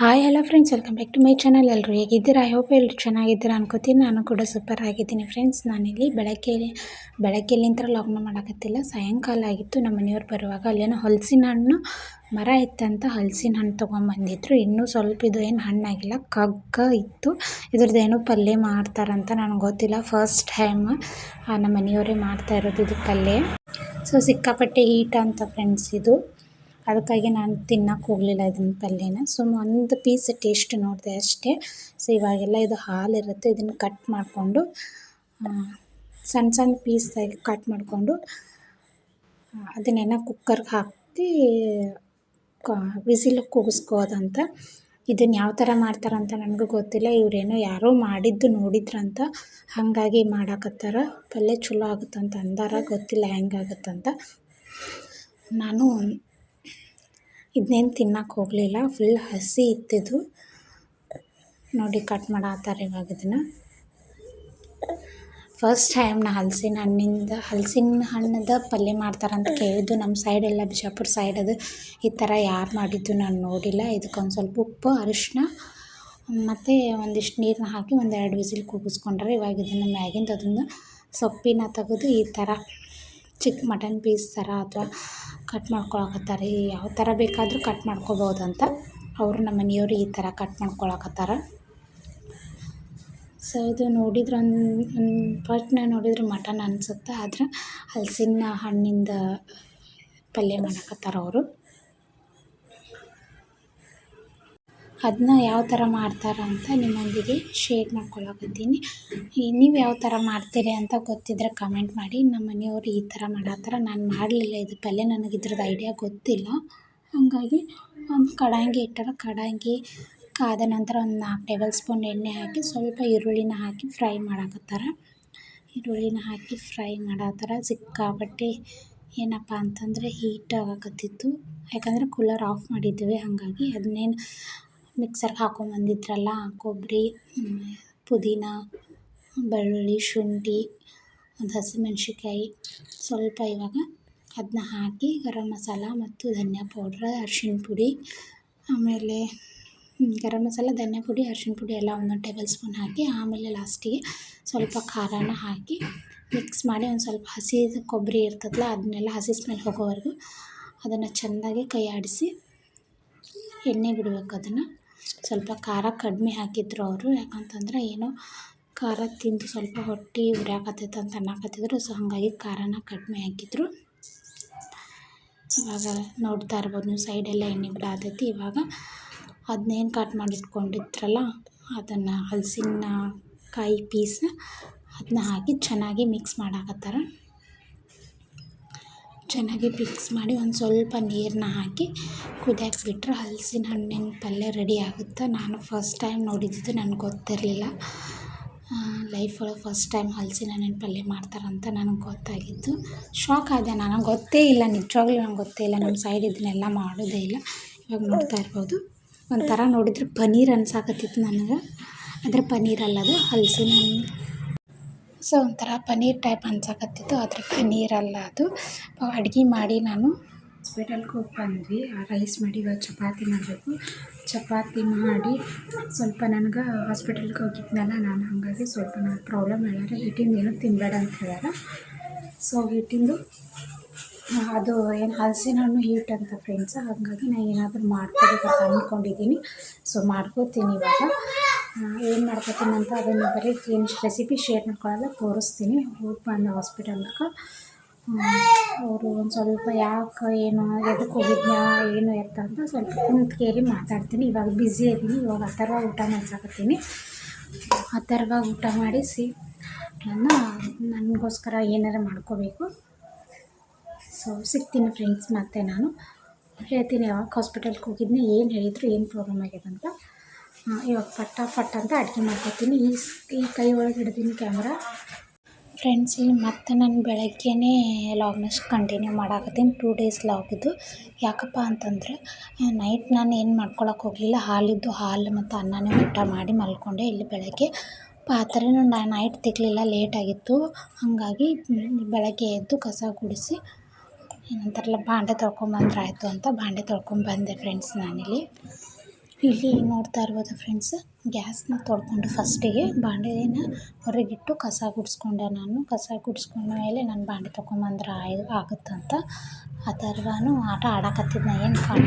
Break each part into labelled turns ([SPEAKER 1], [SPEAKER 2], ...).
[SPEAKER 1] Hi hello friends welcome back to my channel ಎಲ್ಲರೂ ಹೇಗಿದ್ದೀರಾ? I hope ಎಲ್ಲರೂ ಚೆನ್ನಾಗಿದ್ದೀರಾ ಅನ್ಕೋತೀನಿ. ನಾನು ಕೂಡ ಸೂಪರ್ ಆಗಿದ್ದೀನಿ ಫ್ರೆಂಡ್ಸ್ ನಾನಿಲ್ಲಿ ಬೆಳಗ್ಗೆ ಬೆಳಗ್ಗೆಲ್ಲಿಂತ್ರ ಲಾಗ್ನ ಮಾಡೋಕತ್ತಿಲ್ಲ. ಸಾಯಂಕಾಲ ಆಗಿತ್ತು. ನಮ್ಮ ಮನೆಯವ್ರು ಬರುವಾಗ ಅಲ್ಲೇನೋ ಹಲಸಿನ ಹಣ್ಣು, ಮರ ಇತ್ತಂತ ಹಲಸಿನ ಹಣ್ಣು ತೊಗೊಂಬಂದಿದ್ರು. ಇನ್ನೂ ಸ್ವಲ್ಪ ಇದು ಏನು ಹಣ್ಣಾಗಿಲ್ಲ. ಕಗ್ಗ ಇತ್ತು. ಇದ್ರದ್ದೇನು ಪಲ್ಯ ಮಾಡ್ತಾರಂತ ನನಗೆ ಗೊತ್ತಿಲ್ಲ. ಫಸ್ಟ್ ಟೈಮ್ ನಮ್ಮ ಮನೆಯವರೇ ಮಾಡ್ತಾ ಇರೋದು ಇದು ಪಲ್ಯ. ಸೊ ಸಿಕ್ಕಾಪಟ್ಟೆ ಹೀಟ್ ಅಂತ ಫ್ರೆಂಡ್ಸ್ ಇದು. ಅದಕ್ಕಾಗಿ ನಾನು ತಿನ್ನಕ್ಕೆ ಹೋಗಲಿಲ್ಲ ಇದನ್ನ ಪಲ್ಯನ. ಸೊ ಒಂದು ಪೀಸ್ ಟೇಸ್ಟ್ ನೋಡಿದೆ ಅಷ್ಟೇ. ಸೊ ಇವಾಗೆಲ್ಲ ಇದು ಹಾಲಿರುತ್ತೆ. ಇದನ್ನು ಕಟ್ ಮಾಡಿಕೊಂಡು ಸಣ್ಣ ಸಣ್ಣ ಪೀಸಾಗಿ ಕಟ್ ಮಾಡಿಕೊಂಡು ಅದನ್ನೆಲ್ಲ ಕುಕ್ಕರ್ಗೆ ಹಾಕಿ ವಿಸಿಲ್ ಕೂಗಿಸ್ಕೋದಂತ ಇದನ್ನು ಯಾವ ಥರ ಮಾಡ್ತಾರಂತ ನನಗೂ ಗೊತ್ತಿಲ್ಲ. ಇವರೇನೋ ಯಾರೋ ಮಾಡಿದ್ದು ನೋಡಿದ್ರಂತ. ಹಾಗಾಗಿ ಮಾಡಾಕತ್ತಾರ. ಪಲ್ಯ ಚಲೋ ಆಗುತ್ತಂತ ಅಂದಾರ. ಗೊತ್ತಿಲ್ಲ ಹೆಂಗಾಗುತ್ತಂತ. ನಾನು ಇದನ್ನೇನು ತಿನ್ನಕ್ಕೆ ಹೋಗಲಿಲ್ಲ. ಫುಲ್ ಹಸಿ ಇತ್ತಿದು ನೋಡಿ ಕಟ್ ಮಾಡಾತಾರೆ ಇವಾಗ ಇದನ್ನು. ಫಸ್ಟ್ ಟೈಮ್ ನಾ ಹಲಸಿನ ಹಣ್ಣಿಂದ, ಹಲಸಿನ ಹಣ್ಣದ ಪಲ್ಯ ಮಾಡ್ತಾರಂತ ಕೇಳಿದ್ದು. ನಮ್ಮ ಸೈಡೆಲ್ಲ ಬಿಜಾಪುರ ಸೈಡ್ ಅದು. ಈ ಥರ ಯಾರು ಮಾಡಿದ್ದು ನಾನು ನೋಡಿಲ್ಲ. ಇದಕ್ಕೊಂದು ಸ್ವಲ್ಪ ಉಪ್ಪು ಅರಿಶಿನ ಮತ್ತು ಒಂದಿಷ್ಟು ನೀರನ್ನ ಹಾಕಿ ಒಂದು ಎರಡು ವಿಸಿಲ್ ಕೂಗಿಸ್ಕೊಂಡ್ರೆ ಇವಾಗ ಇದನ್ನು ಮ್ಯಾಗಿಂದ ಅದನ್ನು ಸೊಪ್ಪಿನ ತೆಗೆದು ಈ ಥರ ಚಿಕ್ಕ ಮಟನ್ ಪೀಸ್ ಥರ ಅಥವಾ ಕಟ್ ಮಾಡ್ಕೊಳಕತ್ತಾರೆ ಯಾವ ಥರ ಬೇಕಾದರೂ ಕಟ್ ಮಾಡ್ಕೊಬೋದಂತ ಅವರು ನಮ್ಮ ಮನೆಯವರು ಈ ಥರ ಕಟ್ ಮಾಡ್ಕೊಳಕತ್ತಾರ. ಸೊ ಇದು ನೋಡಿದ್ರೆ ಒಂದು ನಾನು ನೋಡಿದ್ರೆ ಮಟನ್ ಅನ್ಸುತ್ತೆ, ಆದ್ರೆ ಹಲಸಿನ ಹಣ್ಣಿಂದ ಪಲ್ಯ ಮಾಡಕತ್ತಾರ ಅವರು. ಅದನ್ನ ಯಾವ ಥರ ಮಾಡ್ತಾರೆ ಅಂತ ನಿಮ್ಮೊಂದಿಗೆ ಶೇರ್ ಮಾಡ್ಕೊಳ್ಳೋಕತ್ತೀನಿ ನೀವು ಯಾವ ಥರ ಮಾಡ್ತೀರಿ ಅಂತ ಗೊತ್ತಿದ್ರೆ ಕಮೆಂಟ್ ಮಾಡಿ. ನಮ್ಮ ಮನೆಯವ್ರು ಈ ಥರ ಮಾಡತ್ತಾರ. ನಾನು ಮಾಡಲಿಲ್ಲ, ಇದು ಪಲ್ಯ ನನಗೆ ಇದ್ರದ್ದು ಐಡಿಯಾ ಗೊತ್ತಿಲ್ಲ. ಹಾಗಾಗಿ ಒಂದು ಕಡಾಯಿಗೆ ಇಟ್ಟಾರ. ಕಡಾಯಿಗೆ ಕಾದ ನಂತರ ಒಂದು ನಾಲ್ಕು ಟೇಬಲ್ ಸ್ಪೂನ್ ಎಣ್ಣೆ ಹಾಕಿ ಸ್ವಲ್ಪ ಈರುಳ್ಳಿನ ಹಾಕಿ ಫ್ರೈ ಮಾಡಾಕತ್ತಾರ. ಈರುಳ್ಳಿನ ಹಾಕಿ ಫ್ರೈ ಮಾಡತ್ತಾರ. ಸಿಕ್ಕಾಪಟ್ಟೆ ಏನಪ್ಪ ಅಂತಂದರೆ ಹೀಟ್ ಆಗಕತ್ತಿತ್ತು. ಯಾಕಂದರೆ ಕೂಲರ್ ಆಫ್ ಮಾಡಿದ್ವಿ. ಹಾಗಾಗಿ ಅದನ್ನೇನು ಮಿಕ್ಸರ್ಗೆ ಹಾಕೊಂಬಂದಿದ್ರಲ್ಲ ಕೊಬ್ಬರಿ ಪುದೀನ, ಬೆಳ್ಳುಳ್ಳಿ, ಶುಂಠಿ, ಒಂದು ಹಸಿಮೆಣ್ಸಿನ್ಕಾಯಿ. ಸ್ವಲ್ಪ ಇವಾಗ ಅದನ್ನ ಹಾಕಿ ಗರಂ ಮಸಾಲ ಮತ್ತು ಧನಿಯಾ ಪೌಡ್ರ್ ಅರ್ಶಿಣ ಪುಡಿ, ಆಮೇಲೆ ಗರಂ ಮಸಾಲ, ಧನಿಯಾ ಪುಡಿ ಅರ್ಶಿನ ಪುಡಿ ಎಲ್ಲ ಒಂದೊಂದು ಟೇಬಲ್ ಸ್ಪೂನ್ ಹಾಕಿ, ಆಮೇಲೆ ಲಾಸ್ಟಿಗೆ ಸ್ವಲ್ಪ ಖಾರನ ಹಾಕಿ ಮಿಕ್ಸ್ ಮಾಡಿ ಒಂದು ಸ್ವಲ್ಪ ಹಸಿ ಕೊಬ್ಬರಿ ಇರ್ತದಲ್ಲ, ಅದನ್ನೆಲ್ಲ ಹಸಿ ಸ್ಮೆಲ್ ಹೋಗೋವರೆಗೂ ಅದನ್ನು ಚೆಂದಾಗಿ ಕೈ ಆಡಿಸಿ ಎಣ್ಣೆ ಬಿಡಬೇಕು ಅದನ್ನು. ಸ್ವಲ್ಪ ಖಾರ ಕಡಿಮೆ ಹಾಕಿದ್ರು ಅವರು. ಯಾಕಂತಂದ್ರೆ ಏನೋ ಖಾರ ತಿಂದು ಸ್ವಲ್ಪ ಹೊಟ್ಟೆ ಉರಿಯಾಕತ್ತೈತೆ ಅಂತ ಅನ್ನಕತ್ತಿದ್ರು. ಸೊ, ಹಾಗಾಗಿ ಖಾರನ ಕಡಿಮೆ ಹಾಕಿದ್ರು. ಇವಾಗ ನೋಡ್ತಾ ಇರ್ಬೋದು, ನೀವು ಸೈಡೆಲ್ಲ ಎಣ್ಣೆ ಬಿಡಾತೈತಿ ಇವಾಗ ಅದನ್ನೇನು ಕಟ್ ಮಾಡಿಟ್ಕೊಂಡಿದ್ರಲ್ಲ, ಅದನ್ನು ಹಲಸಿನ ಕಾಯಿ ಪೀಸ್ನ ಅದನ್ನ ಹಾಕಿ ಚೆನ್ನಾಗಿ ಮಿಕ್ಸ್ ಮಾಡಾಕತ್ತಾರ. ಚೆನ್ನಾಗಿ ಮಿಕ್ಸ್ ಮಾಡಿ ಒಂದು ಸ್ವಲ್ಪ ನೀರನ್ನ ಹಾಕಿ ಕುದಿಯಕ್ಕೆ ಬಿಟ್ಟರೆ ಹಲಸಿನ ಹಣ್ಣಿನ ಪಲ್ಯ ರೆಡಿ ಆಗುತ್ತೆ? ನಾನು ಫಸ್ಟ್ ಟೈಮ್ ನೋಡಿದ್ದು ನನಗೆ ಗೊತ್ತಿರಲಿಲ್ಲ. ಲೈಫ್ ಒಳಗೆ ಫಸ್ಟ್ ಟೈಮ್ ಹಲ್ಸಿನ ಹಣ್ಣಿನ ಪಲ್ಯ ಮಾಡ್ತಾರಂತ ನನಗೆ ಗೊತ್ತಾಗಿದ್ದು. ಶಾಕ್ ಆದೆ ನನಗೆ ಗೊತ್ತೇ ಇಲ್ಲ. ನಿಜವಾಗ್ಲೂ ನಂಗೆ ಗೊತ್ತೇ ಇಲ್ಲ. ನಮ್ಮ ಸೈಡ್ ಇದನ್ನೆಲ್ಲ ಮಾಡೋದೇ ಇಲ್ಲ. ಇವಾಗ ನೋಡ್ತಾ ಇರ್ಬೋದು. ಒಂಥರ ನೋಡಿದ್ರೆ ಪನ್ನೀರ್ ಅನ್ಸಾಕತ್ತಿತ್ತು ನನಗೆ. ಆದರೆ ಪನ್ನೀರ್ ಅಲ್ಲ ಅದು. ಹಲಸಿನ ಹಣ್ಣು. ಸೊ ಒಂಥರ ಪನ್ನೀರ್ ಟೈಪ್ ಅನ್ಸಕತ್ತಿತ್ತು. ಆದರೆ ಪನ್ನೀರ್ ಅಲ್ಲ ಅದು ಅಡುಗೆ ಮಾಡಿ ನಾನು ಹಾಸ್ಪಿಟಲ್ಗೆ ಹೋಗಿ ಬಂದ್ವಿ. ರೈಸ್ ಮಾಡಿ ಇವಾಗ ಚಪಾತಿ ಮಾಡಬೇಕು. ಚಪಾತಿ ಮಾಡಿ ಸ್ವಲ್ಪ ನನಗೆ ಹಾಸ್ಪಿಟಲ್ಗೆ ಹೋಗಿದ್ನಲ್ಲ, ನಾನು ಹಾಗಾಗಿ ಸ್ವಲ್ಪ ನಾನು ಪ್ರಾಬ್ಲಮ್ ಹೇಳ್ಯಾರ ಹಿಟ್ಟಿಂದ ಏನೂ ತಿನ್ನಬೇಡ ಅಂತ ಹೇಳ್ಯಾರ. ಸೊ ಹಿಟ್ಟಿಂದು ಅದು ಏನು ಹಲಸಿನ ಹಣ್ಣು ಹೀಟ್ ಅಂತ ಫ್ರೆಂಡ್ಸ್ ಹಾಗಾಗಿ ನಾನು ಏನಾದರೂ ಮಾಡ್ಕೋಬೇಕಂತ ಅಂದ್ಕೊಂಡಿದ್ದೀನಿ ಸೊ ಮಾಡ್ಕೋತೀನಿ ಇವಾಗ. ಏನು ಮಾಡ್ಕೋತೀನಿ ಅಂತ ಅದನ್ನು ಬರೀ ಏನು ರೆಸಿಪಿ ಶೇರ್ ಮಾಡ್ಕೊಳ್ಳೋದು ತೋರಿಸ್ತೀನಿ. ಹೋಗಿ ಬಂದು ಹಾಸ್ಪಿಟಲ್ಗೆ ಅವರು ಒಂದು ಸ್ವಲ್ಪ ಯಾಕೆ ಏನು ಎದಕ್ಕೆ ಹೋಗಿದ್ಯಾ, ಏನು ಎತ್ತ ಅಂತ ಸ್ವಲ್ಪ ಕುಂತು ಕೇಳಿ ಮಾತಾಡ್ತೀನಿ. ಇವಾಗ ಬ್ಯುಸಿ ಇದ್ದೀನಿ ಇವಾಗ ಆ ಊಟ ಮಾಡ್ಸಾಕತ್ತೀನಿ. ಆ ಊಟ ಮಾಡಿಸಿ ನಾನು ನನಗೋಸ್ಕರ ಏನಾರು ಮಾಡ್ಕೋಬೇಕು. ಸೊ ಸಿಗ್ತೀನಿ ಫ್ರೆಂಡ್ಸ್ ಮತ್ತೆ ನಾನು. ಹೇಳ್ತೀನಿ ಯಾವಾಗ ಹಾಸ್ಪಿಟಲ್ಗೆ ಹೋಗಿದ್ನಿ, ಏನು ಹೇಳಿದ್ರು, ಏನು ಪ್ರಾಬ್ಲಮ್ ಆಗ್ಯದಂತ ಇವಾಗ ಪಟ್ಟ ಪಟ್ ಅಂತ ಅಡುಗೆ ಮಾಡ್ಕೊತೀನಿ. ಈ ಈ ಕೈ ಒಳಗೆ ಹಿಡ್ದೀನಿ ಕ್ಯಾಮ್ರಾ ಫ್ರೆಂಡ್ಸ್ ಇಲ್ಲಿ ಮತ್ತೆ ನಾನು ಬೆಳಗ್ಗೆನೇ ಲಾಗ್ನಷ್ಟು ಕಂಟಿನ್ಯೂ ಮಾಡಾಕತ್ತೀನಿ. ಟೂ ಡೇಸ್ ಲಾಗ್ ಇದು. ಯಾಕಪ್ಪ ಅಂತಂದ್ರೆ ನೈಟ್ ನಾನು ಏನು ಮಾಡ್ಕೊಳಕ್ಕೆ ಹೋಗಲಿಲ್ಲ. ಹಾಲಿದ್ದು ಹಾಲು ಮತ್ತು ಅನ್ನನೇ ಊಟ ಮಾಡಿ ಮಲ್ಕೊಂಡೆ ಇಲ್ಲಿ ಬೆಳಗ್ಗೆ. ಪಾತ್ರೆನೂ ನೈಟ್ ತಿಕ್ಕಲಿಲ್ಲ ಲೇಟಾಗಿತ್ತು ಹಾಗಾಗಿ ಬೆಳಗ್ಗೆ ಎದ್ದು ಕಸ ಗುಡಿಸಿ, ಏನಂತಾರಲ್ಲ, ಬಾಂಡೆ ತೊಳ್ಕೊಂಬಂದ್ರೆ ಆಯಿತು ಅಂತ ಬಾಂಡೆ ತೊಳ್ಕೊಂಬಂದೆ ಫ್ರೆಂಡ್ಸ್ ನಾನಿಲ್ಲಿ. ಇಲ್ಲಿ ನೋಡ್ತಾ ಇರ್ಬೋದು ಫ್ರೆಂಡ್ಸ್ ಗ್ಯಾಸ್ನ ತೊಳ್ಕೊಂಡು ಫಸ್ಟಿಗೆ ಬಾಂಡೆನ ಹೊರಗಿಟ್ಟು ಕಸ ಗುಡಿಸ್ಕೊಂಡೆ ನಾನು. ಕಸ ಗುಡಿಸ್ಕೊಂಡ ಮೇಲೆ ನಾನು ಬಾಂಡೆ ತೊಗೊಂಬಂದ್ರೆ ಆಯ್, ಆಗುತ್ತಂತ. ಆ ಥರನೂ ಆಟ ಆಡಕತ್ತಿದ್ನ, ಏನು ಕಾಣ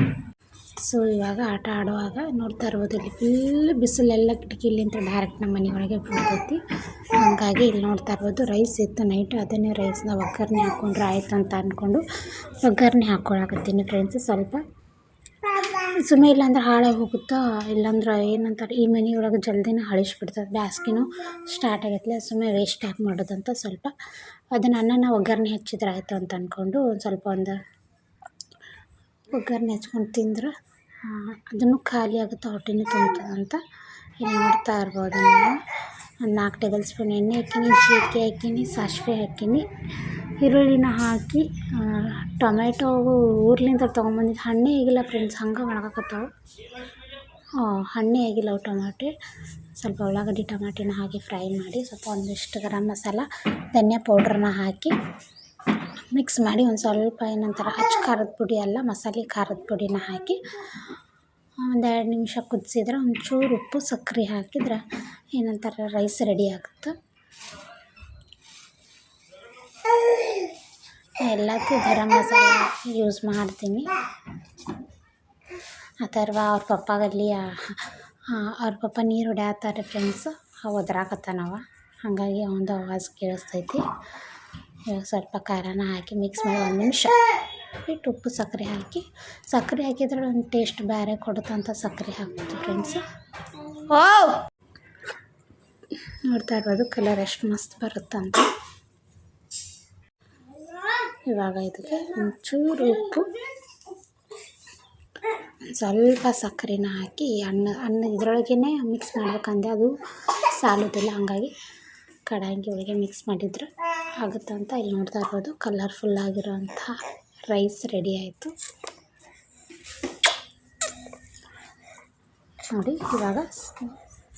[SPEAKER 1] ಸೊ ಇವಾಗ ಆಟ ಆಡುವಾಗ ನೋಡ್ತಾ ಇರ್ಬೋದು ಇಲ್ಲಿ ಫುಲ್ ಬಿಸಿಲೆಲ್ಲ ಕಿಟಕಿಲಿಂತ ಡೈರೆಕ್ಟ್ ನಮ್ಮ ಮನೆ ಒಳಗೆ ಬೀಳ್ತೈತಿ ಹಾಗಾಗಿ ಇಲ್ಲಿ ನೋಡ್ತಾ ಇರ್ಬೋದು ರೈಸ್ ಇತ್ತು ನೈಟ್ ಅದನ್ನೇ ರೈಸ್ನ ಒಗ್ಗರಣೆ ಹಾಕ್ಕೊಂಡ್ರೆ ಆಯಿತು ಅಂತ ಅಂದ್ಕೊಂಡು ಒಗ್ಗರಣೆ ಹಾಕ್ಕೊಳಕತ್ತೀನಿ ಫ್ರೆಂಡ್ಸ್ ಸ್ವಲ್ಪ ಸುಮ್ಮನೆ ಇಲ್ಲಾಂದ್ರೆ ಹಾಳಾಗಿ ಹೋಗುತ್ತಾ? ಇಲ್ಲಾಂದ್ರೆ ಏನಂತಾರೆ, ಈ ಮನೆ ಒಳಗೆ ಜಲ್ದಿನೇ ಹಳಿಸ್ಬಿಡ್ತದೆ ಬ್ಯಾಸ್ಗಿನೂ ಸ್ಟಾರ್ಟ್ ಆಗೈತ್ಲೆ, ಸುಮ್ಮನೆ ವೇಸ್ಟ್ ಯಾಕೆ ಮಾಡೋದಂತ ಸ್ವಲ್ಪ. ಅದನ್ನು ಅನ್ನನ ಒಗ್ಗರಣೆ ಹಚ್ಚಿದ್ರೆ ಆಯಿತು ಅಂತ ಅಂದ್ಕೊಂಡು ಒಂದು ಸ್ವಲ್ಪ ಒಂದು ಒಗ್ಗರಣೆ ಹಚ್ಕೊಂಡು ತಿಂದ್ರೆ ಅದನ್ನು ಖಾಲಿ ಆಗುತ್ತೆ ಹೊಟ್ಟೆನೂ ಅಂತ ಇಲ್ಲಿ ನೋಡ್ತಾ ಇರ್ಬೋದು ನಾನು ಒಂದು ನಾಲ್ಕು ಟೇಬಲ್ ಸ್ಪೂನ್ ಎಣ್ಣೆ ಹಾಕೀನಿ, ಜೀರಿಗೆ ಹಾಕೀನಿ, ಸಾಸಿವೆ ಹಾಕೀನಿ. ಈರುಳ್ಳಿನ ಹಾಕಿ ಟೊಮೆಟೊ ಊರ್ಲಿಂದ ತೊಗೊಂಬಂದಿದ್ದು ಹಣ್ಣೇ ಆಗಿಲ್ಲ ಫ್ರೆಂಡ್ಸ್ ಹಂಗೆ ಒಣಗಾಕತ್ತವು. ಹಣ್ಣೇ ಆಗಿಲ್ಲ ಅವು ಟೊಮಾಟೆ. ಸ್ವಲ್ಪ ಉಳ್ಳಾಗಡ್ಡಿ ಟೊಮಾಟಿನ ಹಾಕಿ ಫ್ರೈ ಮಾಡಿ ಸ್ವಲ್ಪ ಒಂದಿಷ್ಟು ಗರಂ ಮಸಾಲ, ಧನಿಯಾ ಪೌಡ್ರನ್ನ ಹಾಕಿ ಮಿಕ್ಸ್ ಮಾಡಿ ಒಂದು ಸ್ವಲ್ಪ ಏನಂತಾರ ಅಚ್ಚ ಖಾರದ ಪುಡಿ ಅಲ್ಲ ಮಸಾಲೆ ಖಾರದ ಪುಡಿನ ಹಾಕಿ ಒಂದು ಎರಡು ನಿಮಿಷ ಕುದಿಸಿದ್ರೆ ಒಂಚೂರು ಉಪ್ಪು ಸಕ್ಕರೆ ಹಾಕಿದ್ರೆ ಏನಂತಾರೆ ರೈಸ್ ರೆಡಿ ಆಗುತ್ತೆ. ಎಲ್ಲದಕ್ಕೂ ಗರಂ ಮಸಾಲ ಯೂಸ್ ಮಾಡ್ತೀನಿ. ಆ ಅಥರ್ವ ಅವ್ರ ಪಪ್ಪಾಗಲ್ಲಿ ಅವ್ರ ಪಪ್ಪ ನೀರು ಹೊಡ್ಯಾತಾರೆ ಫ್ರೆಂಡ್ಸ್ ಒದ್ರಾಕತ್ತಾನವ ಹಾಗಾಗಿ ಅವಂದು ಆವಾಜ್ ಕೇಳಿಸ್ತೈತಿ. ಇವಾಗ ಸ್ವಲ್ಪ ಖಾರನ ಹಾಕಿ ಮಿಕ್ಸ್ ಮಾಡಿ ಒಂದು ನಿಮಿಷ ಬಿಟ್ಟು ಉಪ್ಪು ಸಕ್ಕರೆ ಹಾಕಿ. ಸಕ್ಕರೆ ಹಾಕಿದ್ರೆ ಒಂದು ಟೇಸ್ಟ್ ಬೇರೆ ಕೊಡುತ್ತಂತ ಸಕ್ಕರೆ ಹಾಕ್ಬೋದು ಫ್ರೆಂಡ್ಸ್ ಓ! ನೋಡ್ತಾ ಇರ್ಬೋದು ಕಲರ್ ಎಷ್ಟು ಮಸ್ತ್ ಬರುತ್ತಂತ. ಇವಾಗ ಇದಕ್ಕೆ ಒಂಚೂರು ಉಪ್ಪು. ಸ್ವಲ್ಪ ಸಕ್ಕರೆನ ಹಾಕಿ ಅನ್ನ ಅನ್ನ ಇದ್ರೊಳಗೇ ಮಿಕ್ಸ್ ಮಾಡ್ಬೇಕಂದೆ. ಅದು ಸಾಲೋದಿಲ್ಲ ಹಂಗಾಗಿ ಕಡಾಯಿ ಒಳಗೆ ಮಿಕ್ಸ್ ಮಾಡಿದ್ರೆ. ಆಗುತ್ತಂತ ಇಲ್ಲಿ ನೋಡ್ತಾ ಇರ್ಬೋದು. ಕಲರ್ಫುಲ್ ಆಗಿರೋಂಥ ರೈಸ್ ರೆಡಿ ಆಯಿತು. ನೋಡಿ, ಇವಾಗ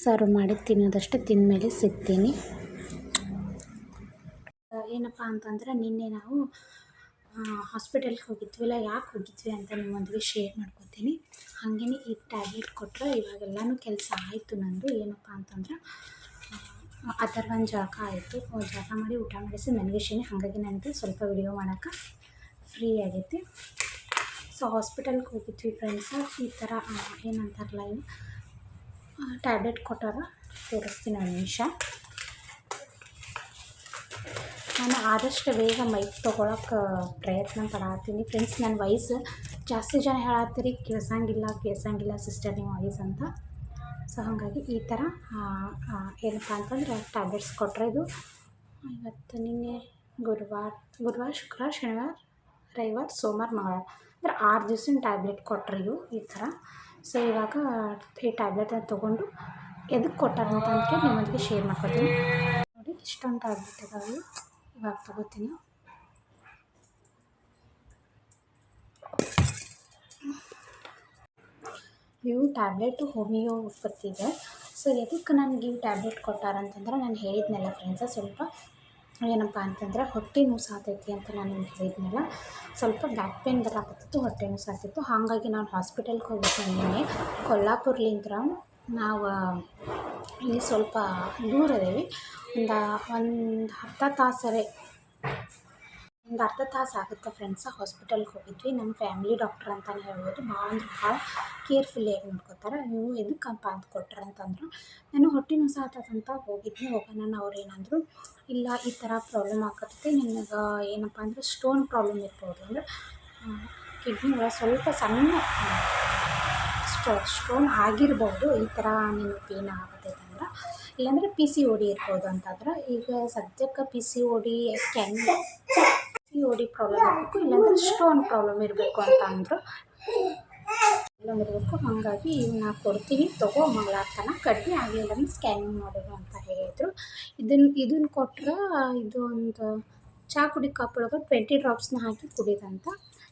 [SPEAKER 1] ಸರ್ವ್ ಮಾಡಿ ತಿನ್ನೋದಷ್ಟು ತಿಂದಮೇಲೆ ಸಿಗ್ತೀನಿ. ಏನಪ್ಪ ಅಂತಂದರೆ ನಿನ್ನೆ ನಾವು ಹಾಸ್ಪಿಟಲ್ಗೆ ಹೋಗಿದ್ವಿಲ್ಲ ಯಾಕೆ ಹೋಗಿದ್ವಿ ಅಂತ ನಿಮ್ಮೊಂದಿಗೆ ಶೇರ್ ಮಾಡ್ಕೊತೀನಿ. ಹಾಗೆಯೇ ಈ ಟ್ಯಾಬ್ಲೆಟ್ ಕೊಟ್ಟರೆ ಇವಾಗೆಲ್ಲನೂ ಕೆಲಸ ಆಯಿತು ನಂದು. ಏನಪ್ಪ ಅಂತಂದ್ರೆ ಒಂದು ಜಳಕ ಆಯಿತು. ಜಳಕ ಮಾಡಿ ಊಟ ಮಾಡಿಸಿ ನನಗೆ ಶೇನಿ, ಹಾಗಾಗಿ ನನಗೆ ಸ್ವಲ್ಪ ವಿಡಿಯೋ ಮಾಡೋಕ್ಕೆ ಫ್ರೀ ಆಗೈತಿ. ಸೊ ಹಾಸ್ಪಿಟಲ್ಗೆ ಹೋಗಿದ್ವಿ ಫ್ರೆಂಡ್ಸ್ ಈ ಥರ ಏನಂತಾರಲ್ಲ ಏನು ಟ್ಯಾಬ್ಲೆಟ್ ಕೊಟ್ಟಾರ ತೋರಿಸ್ತೀನಿ ಒಂದು ನಿಮಿಷ. ನಾನು ಆದಷ್ಟು ಬೇಗ ಮೈಕ್ ತೊಗೊಳಕ್ಕೆ ಪ್ರಯತ್ನ ಪಡಾತೀನಿ. ಫ್ರೆಂಡ್ಸ್ ನನ್ನ ವಯಸ್ಸು ಜಾಸ್ತಿ ಜನ ಹೇಳತ್ತೀರಿ, ಕೇಳ್ಸಂಗಿಲ್ಲ ಕೇಳ್ಸಂಗಿಲ್ಲ ಸಿಸ್ಟರ್ ನಿಮ್ಮ ವಾಯ್ಸ್ ಅಂತ. ಸೊ ಹಾಗಾಗಿ ಈ ಥರ ಏನಪ್ಪ ಅಂತಂದ್ರೆ ಟ್ಯಾಬ್ಲೆಟ್ಸ್ ಕೊಟ್ಟರೆ ಇದು. ಇವತ್ತು ನಿನ್ನೆ ಗುರುವಾರ ಗುರುವಾರ, ಶುಕ್ರವಾರ, ಶನಿವಾರ, ರವಿವಾರ, ಸೋಮವಾರ, ಮಂಗಳವಾರ. ಅಂದ್ರೆ ಆರು ದಿವ್ಸಿನ ಟ್ಯಾಬ್ಲೆಟ್ ಕೊಟ್ಟರು ಇವು ಈ ಥರ ಸೊ ಇವಾಗ ಈ ಟ್ಯಾಬ್ಲೆಟನ್ನು ತೊಗೊಂಡು ಎದಕ್ಕೆ ಕೊಟ್ಟಾರ ಅಂತ ಅಂದ್ಕೊಂಡು ನಿಮ್ಮೊಂದಿಗೆ ಶೇರ್ ಮಾಡ್ಕೊತೀನಿ. ನೋಡಿ, ಇಷ್ಟೊಂದು ಟ್ಯಾಬ್ಲೆಟ್ ಇದಾವೆ ಇವಾಗ ತಗೋತೀನಿ. ಇವು ಟ್ಯಾಬ್ಲೆಟು ಹೋಮಿಯೋಪತಿ ಇದೆ. ಸೊ ಎದಕ್ಕೆ ನನಗೆ ಇವು ಟ್ಯಾಬ್ಲೆಟ್ ಕೊಟ್ಟಾರ ಅಂತಂದ್ರೆ ನಾನು ಹೇಳಿದ್ನಲ್ಲ ಫ್ರೆಂಡ್ಸ ಸ್ವಲ್ಪ ಏನಪ್ಪ ಅಂತಂದ್ರೆ ಹೊಟ್ಟೆ ಸಾತೈತಿ ಅಂತ ನಾನು ಹೇಳಿದ್ನಲ್ಲ. ಸ್ವಲ್ಪ ಬ್ಯಾಕ್ ಪೇನ್ ಬರಾಕತ್ತಿತ್ತು, ಹೊಟ್ಟೆ ಸಾತಿತ್ತು ಹಾಗಾಗಿ ನಾನು ಹಾಸ್ಪಿಟಲ್ಗೆ ಹೋಗಿದ್ದೆ ಕೊಲ್ಲಾಪುರ್ಲಿಂದ ನಾವು ಇಲ್ಲಿ ಸ್ವಲ್ಪ ದೂರ ಇದ್ದೀವಿ. ಒಂದು ಒಂದು ಅರ್ಧ ತಾಸರೆ. ಒಂದು ಅರ್ಧ ತಾಸು ಆಗುತ್ತೆ ಫ್ರೆಂಡ್ಸ ಹಾಸ್ಪಿಟಲ್ಗೆ ಹೋಗಿದ್ವಿ. ನಮ್ಮ ಫ್ಯಾಮಿಲಿ ಡಾಕ್ಟ್ರ್ ಅಂತಲೇ ಹೇಳ್ಬೋದು. ಭಾಳ ಅಂದ್ರೆ ಭಾಳ ಕೇರ್ಫುಲ್ಲಿಯಾಗಿ ನೋಡ್ಕೋತಾರೆ. ನೀವು ಎದಕ್ಕಪ್ಪ ಅಂತ ಕೊಟ್ರ ಅಂತಂದ್ರು, ನಾನು ಹೊಟ್ಟೆ ನೋಸಾತದಂತ ಹೋಗಿದ್ವಿ ಹೋಗೋಣ ಅವ್ರು ಏನಂದರು, ಇಲ್ಲ, ಈ ಥರ ಪ್ರಾಬ್ಲಮ್ ಆಗತ್ತೆ ನಿನಗೆ ಏನಪ್ಪ ಅಂದರೆ ಸ್ಟೋನ್ ಪ್ರಾಬ್ಲಮ್ ಇರ್ಬೋದು. ಅಂದ್ರೆ ಕಿಡ್ನಿ ಒಳಗೆ ಸ್ವಲ್ಪ ಸಣ್ಣ ಸ್ಟೋ ಸ್ಟೋನ್ ಆಗಿರ್ಬೋದು, ಈ ಥರ ನಿಮಗೆ ಪೇನ್ ಆಗುತ್ತೆ ಅಂದ್ರೆ ಇಲ್ಲಾಂದರೆ ಪಿ ಸಿ ಓ ಡಿ ಇರ್ಬೋದು ಅಂತಂದ್ರೆ, ಈಗ ಸದ್ಯಕ್ಕೆ P C O D scan P O D problem ಇರಬೇಕು, ಇಲ್ಲಾಂದರೆ ಸ್ಟೋನ್ ಪ್ರಾಬ್ಲಮ್ ಇರಬೇಕು ಅಂತ ಅಂದರು ಪ್ರಾಬ್ಲಮ್ ಇರಬೇಕು ಹಾಗಾಗಿ ಇವನ್ನ ಕೊಡ್ತೀವಿ ತಗೋ, ಮಂಗಳಾರ್ತನ ಕಡಿಮೆ ಆಗಲಿಲ್ಲ ಅಂದ್ರೆ ಸ್ಕ್ಯಾನಿಂಗ್ ಮಾಡೋದು ಅಂತ ಹೇಳಿದರು. ಇದನ್ನು ಇದನ್ನು ಕೊಟ್ಟರೆ ಇದು ಒಂದು ಚಹಾ ಕುಡಿ ಒಳಗೆ ಟ್ವೆಂಟಿ ಡ್ರಾಪ್ಸ್ನ ಹಾಕಿ ಕುಡಿದಂತ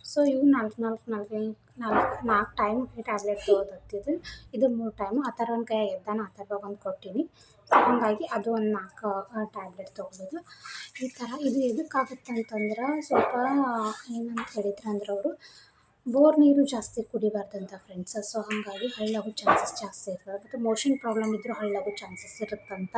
[SPEAKER 1] ಸೊ ಇವು ನಾಲ್ಕು ನಾಲ್ಕು ನಾಲ್ಕು ನಾಲ್ಕು ನಾಲ್ಕು ಟೈಮ್ ಈ ಟ್ಯಾಬ್ಲೆಟ್ ತೊಗೊಳತ್ತಿದ್ದು ಇದು ಮೂರು ಟೈಮು ಆ ಥರ ಒಂದು ಕೈ ಎದ್ದಾನ, ಆ ಥರ ಒಂದು ಕೊಟ್ಟೀನಿ. ಹಾಗಾಗಿ ಅದು ಒಂದು ನಾಲ್ಕು ಟ್ಯಾಬ್ಲೆಟ್ ತೊಗೊಬೋದು ಈ ಥರ ಇದು ಎದಕ್ಕಾಗುತ್ತೆ ಅಂತಂದ್ರೆ ಸ್ವಲ್ಪ, ಏನಂತ ಹೇಳಿದ್ರು ಅಂದ್ರೆ ಅವರು ಬೋರ್ ನೀರು ಜಾಸ್ತಿ ಕುಡಿಬಾರ್ದಂತ ಫ್ರೆಂಡ್ಸ್ ಸೊ ಹಾಗಾಗಿ ಹಳ್ಳಾಗೋ ಚಾನ್ಸಸ್ ಜಾಸ್ತಿ ಇರ್ತದೆ ಮತ್ತು ಮೋಷನ್ ಪ್ರಾಬ್ಲಮ್ ಇದ್ದರೂ ಹಳ್ಳಾಗೋ ಚಾನ್ಸಸ್ ಇರುತ್ತಂತ.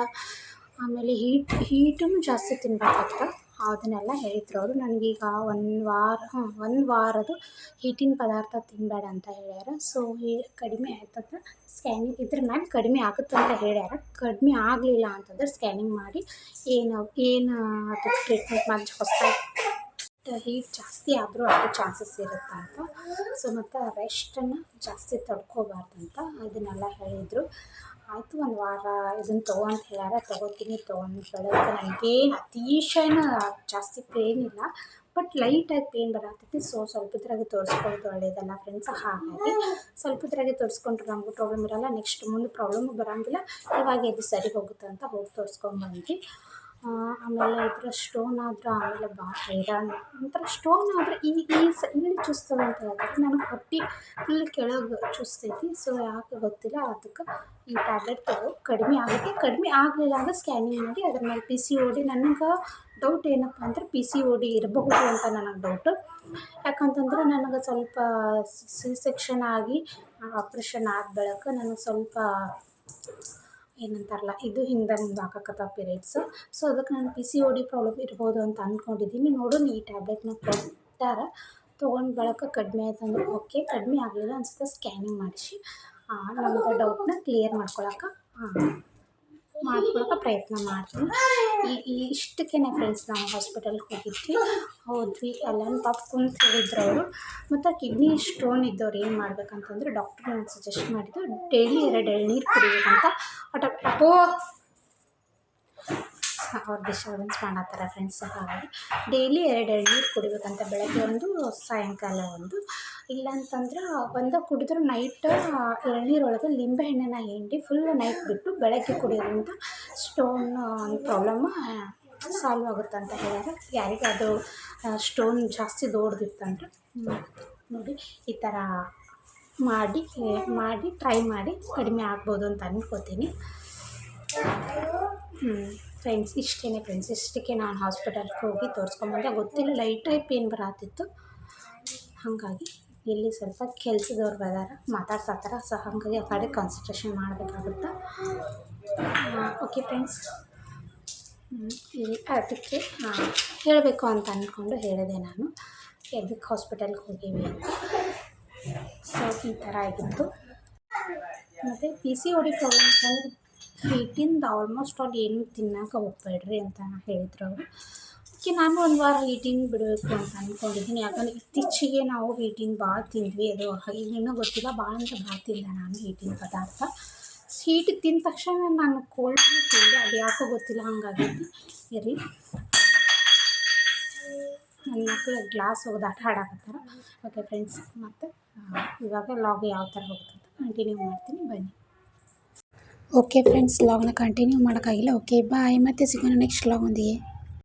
[SPEAKER 1] ಆಮೇಲೆ ಹೀಟ್ ಹೀಟನ್ನು ಜಾಸ್ತಿ ತಿನ್ನಬಾರ್ದಂತ ಅದನ್ನೆಲ್ಲ ಹೇಳಿದ್ರು ಅವರು. ನನಗೀಗ ಒಂದು ವಾರ, ಹಾಂ, ಒಂದು ವಾರದ್ದು ಹೀಟಿನ ಪದಾರ್ಥ ತಿನ್ನಬೇಡ ಅಂತ ಹೇಳ್ಯಾರ. ಸೊ ಈ ಕಡಿಮೆ ಆಯ್ತಂದ್ರೆ ಸ್ಕ್ಯಾನಿಂಗ್ ಇದ್ರ ಮ್ಯಾಲೆ ಕಡಿಮೆ ಆಗುತ್ತೆ ಅಂತ ಹೇಳ್ಯಾರ. ಕಡಿಮೆ ಆಗಲಿಲ್ಲ ಅಂತಂದ್ರೆ ಸ್ಕ್ಯಾನಿಂಗ್ ಮಾಡಿ ಏನು ಏನು ಅದು ಟ್ರೀಟ್ಮೆಂಟ್ ಮಾಡಿ ಹೊಸ ಹೀಟ್ ಜಾಸ್ತಿ ಆದರೂ ಅದು ಚಾನ್ಸಸ್ ಇರುತ್ತಂತ ಸೊ ಮತ್ತು ರೆಸ್ಟನ್ನು ಜಾಸ್ತಿ ತಡ್ಕೋಬಾರ್ದಂತ ಅದನ್ನೆಲ್ಲ ಹೇಳಿದರು. ಆಯಿತು ಒಂದು ವಾರ ಇದನ್ನು ತಗೋ ಅಂತ ತೊಗೋತೀನಿ ತೊಗೊಂಡು ಬೆಳಗ್ಗೆ ಅತಿಶಯನ ಜಾಸ್ತಿ ಪೇನ್ ಇಲ್ಲ. ಬಟ್ ಲೈಟಾಗಿ ಪೇನ್ ಬರತ್ತೈತಿ ಸೊ ಸ್ವಲ್ಪದ್ರಾಗೆ ತೋರಿಸ್ಕೊಳ್ಳೋದು ಒಳ್ಳೆಯದಲ್ಲ ಫ್ರೆಂಡ್ಸ್ ಹಾಗಾಗಿ ಸ್ವಲ್ಪದ್ರಾಗೆ ತೋರಿಸ್ಕೊಂಡ್ರೆ ನಮಗೂ ಪ್ರಾಬ್ಲಮ್ ಇರಲ್ಲ. ನೆಕ್ಸ್ಟ್ ಮುಂದೆ ಪ್ರಾಬ್ಲಮ್ ಬರೋಂಗಿಲ್ಲ. ಇವಾಗ ಇದು ಸರಿ ಹೋಗುತ್ತೆ ಅಂತ ಹೋಗಿ ತೋರಿಸ್ಕೊಂಬಂದ್ವಿ ಆಮೇಲೆ ಇದ್ರ ಸ್ಟೋನ್ ಆದ್ರೆ ಆಮೇಲೆ ಭಾಳ ಹೈರಾಣ ಒಂಥರ ಸ್ಟೋನ್ ಆದರೆ ಈ ಈ ಸ, ಇಲ್ಲಿ ಚುಚ್ತದೆ ಅಂತ ಹೇಳ್ತಾರೆ. ನನಗೆ ಹೊಟ್ಟೆ ಫುಲ್ ಕೆಳಗೆ ಚುಚ್ತೈತಿ ಸೊ ಯಾಕೆ ಗೊತ್ತಿಲ್ಲ. ಅದಕ್ಕೆ ಈ ಟ್ಯಾಬ್ಲೆಟ್ ತಗೋ ಕಡಿಮೆ ಆಗುತ್ತೆ ಕಡಿಮೆ ಆಗಲಿಲ್ಲ ಅಂದ್ರೆ ಸ್ಕ್ಯಾನಿಂಗ್ ಮಾಡಿ ಅದ್ರ ಮೇಲೆ ಪಿ ಸಿ ಓ ಡಿ ನನಗೆ ಡೌಟ್ ಏನಪ್ಪ ಅಂದ್ರೆ ಪಿ ಸಿ ಓ ಡಿ ಇರಬಹುದು ಅಂತ ನನಗೆ ಡೌಟ್ ಯಾಕಂತಂದ್ರೆ ನನಗೆ ಸ್ವಲ್ಪ ಸಿ ಸೆಕ್ಷನ್ ಆಗಿ ಆಪ್ರೇಷನ್ ಆದ ಬಳಿಕ ನನಗೆ ಸ್ವಲ್ಪ ಏನಂತಾರಲ್ಲ, ಇದು ಹಿಂದೆ ಮುಂದೆ ಹಾಕಕತ್ತ ಪೀರಿಯಡ್ಸು ಸೊ ಅದಕ್ಕೆ ನಾನು P C O D problem ಇರ್ಬೋದು ಅಂತ ಅಂದ್ಕೊಂಡಿದ್ದೀನಿ ನೋಡೋಣ ಈ ಟ್ಯಾಬ್ಲೆಟ್ನ ಕೊಟ್ಟಾರ ತೊಗೊಂಡು ಬಳಕ ಕಡಿಮೆ ಆಯ್ತಂದ್ರೆ ಓಕೆ ಕಡಿಮೆ ಆಗಲಿಲ್ಲ ಅನ್ಸುತ್ತೆ ಸ್ಕ್ಯಾನಿಂಗ್ ಮಾಡಿಸಿ. ನಮ್ಮದು ಡೌಟ್ನ ಕ್ಲಿಯರ್ ಮಾಡ್ಕೊಳಕ್ಕೆ ಮಾಡ್ಕೊಳಕ್ಕೆ ಪ್ರಯತ್ನ ಮಾಡ್ತೀನಿ. ಈ ಇಷ್ಟಕ್ಕೇ ಫ್ರೆಂಡ್ಸ್ ನಾವು ಹಾಸ್ಪಿಟಲ್ಗೆ ಹೋಗಿದ್ವಿ. ಹೋದ್ವಿ ಅಲ್ಲೊಂದು ಪಾಪ ಕುಂತು ಹೇಳಿದ್ರು ಅವರು. ಮತ್ತು ಕಿಡ್ನಿ ಸ್ಟೋನ್ ಇದ್ದವ್ರು ಏನು ಮಾಡ್ಬೇಕಂತಂದ್ರೆ ಡಾಕ್ಟ್ರ್ ನನಗೆ ಸಜೆಸ್ಟ್ ಮಾಡಿದ್ದು ಡೈಲಿ ಎರಡು ಎಳ್ನೀರು ಕುಡಿಬೇಕಂತ. ಅಟ ಅಪ್ಪೋ ಅವ್ರು ಡಿಸ್ಟರ್ಬೆನ್ಸ್ ಮಾಡತ್ತಾರ ಫ್ರೆಂಡ್ಸ್ ಹಾಗಾಗಿ ಡೈಲಿ ಎರಡು ನೀರು ಕುಡಿಬೇಕಂತ ಬೆಳಗ್ಗೆ ಒಂದು, ಸಾಯಂಕಾಲ ಒಂದು. ಇಲ್ಲಾಂತಂದ್ರೆ ಒಂದು ಕುಡಿದ್ರೆ ನೈಟ್ ಎಳ್ನೀರೊಳಗೆ ಲಿಂಬೆಹಣ್ಣನ್ನು ಹಿಂಡಿ ಫುಲ್ ನೈಟ್ ಬಿಟ್ಟು ಬೆಳಗ್ಗೆ ಕುಡಿಯೋದ್ರಿಂದ ಸ್ಟೋನ್ ಪ್ರಾಬ್ಲಮ್ಮ ಸಾಲ್ವ್ ಆಗುತ್ತೆ ಅಂತ ಹೇಳಿದ್ರೆ ಯಾರಿಗಾದರೂ ಸ್ಟೋನ್ ಜಾಸ್ತಿ ದೊಡ್ಡದಿತ್ತಂದ್ರೆ ನೋಡಿ ಈ ಥರ ಮಾಡಿ ಮಾಡಿ ಟ್ರೈ ಮಾಡಿ ಕಡಿಮೆ ಆಗ್ಬೋದು ಅಂತ ಅನ್ಕೋತೀನಿ. ಹ್ಞೂ ಫ್ರೆಂಡ್ಸ್ ಇಷ್ಟೇ ಫ್ರೆಂಡ್ಸ್. ಇಷ್ಟಕ್ಕೆ ನಾನು ಹಾಸ್ಪಿಟಲ್ಗೆ ಹೋಗಿ ತೋರಿಸ್ಕೊಂಬಂದೆ ಗೊತ್ತಿಲ್ಲ ಲೈಟಾಗಿ ಪೇನ್ ಬರತ್ತಿತ್ತು ಹಾಗಾಗಿ ಇಲ್ಲಿ ಸ್ವಲ್ಪ ಕೆಲ್ಸದವ್ರು ಬಂದಾರ, ಮಾತಾಡ್ಸತ್ತಾರ. ಸೊ ಹಾಗಾಗಿ ಆ ಕಡೆ ಕಾನ್ಸಂಟ್ರೇಷನ್ ಮಾಡಬೇಕಾಗುತ್ತೆ? ಓಕೆ ಫ್ರೆಂಡ್ಸ್ ಅದಕ್ಕೆ ಹೇಳಬೇಕು ಅಂತ ಅಂದ್ಕೊಂಡು ಹೇಳಿದೆ ನಾನು. ಎದಕ್ಕೆ ಹಾಸ್ಪಿಟಲ್ಗೆ ಹೋಗೀವಿ ಅಂತ. ಸೊ ಈ ಥರ ಆಗಿತ್ತು. ಮತ್ತು P C O D D problem ಹೀಟಿಂದ almost all ಏನು ತಿನ್ನಕ್ಕೆ ಹೋಗ್ಬೇಡ್ರಿ ಅಂತ ಹೇಳಿದ್ರು ಅವರು. ಓಕೆ ನಾನು ಒಂದು ವಾರ ಈಟಿಂಗ್ ಬಿಡಬೇಕು ಅಂತ ಅಂದ್ಕೊಂಡಿದ್ದೀನಿ ಯಾಕಂದರೆ ಇತ್ತೀಚೆಗೆ ನಾವು ಈಟಿಂಗ್ ಭಾಳ ತಿಂದ್ವಿ. ಅದು ಇನ್ನೂ ಗೊತ್ತಿಲ್ಲ. ಭಾಳ ಅಂತ ಭಾಳ ತಿಂದೆ ನಾನು ಈಟಿಂಗ್ ಪದಾರ್ಥ. ಹೀಟ್ ತಿಂದ ತಕ್ಷಣ ನಾನು ಕೋಲ್ಡ್ ತಿಂದೆ. ಅದು ಯಾಕೋ ಗೊತ್ತಿಲ್ಲ. ಹಂಗಾಗೈತಿ. ಇರಿ. ನನ್ನ ಮಕ್ಕಳು ಗ್ಲಾಸ್ ಹೋಗೋದು ಆಟ ಆಡಕತ್ತಾರ. ಓಕೆ ಫ್ರೆಂಡ್ಸ್ ಮತ್ತು ಇವಾಗ ಲಾಗ್ ಯಾವ ಥರ ಹೋಗುತ್ತೆ ಕಂಟಿನ್ಯೂ ಮಾಡ್ತೀನಿ. ಬನ್ನಿ. ಓಕೆ ಫ್ರೆಂಡ್ಸ್ ಲಾಗ್ನ ಕಂಟಿನ್ಯೂ ಮಾಡೋಕ್ಕಾಗಿಲ್ಲ ಓಕೆ ಬಾಯ್ ಮತ್ತೆ ಸಿಗೋಣ ನೆಕ್ಸ್ಟ್ ಲಾಗ್ ಒಂದಿಗೆ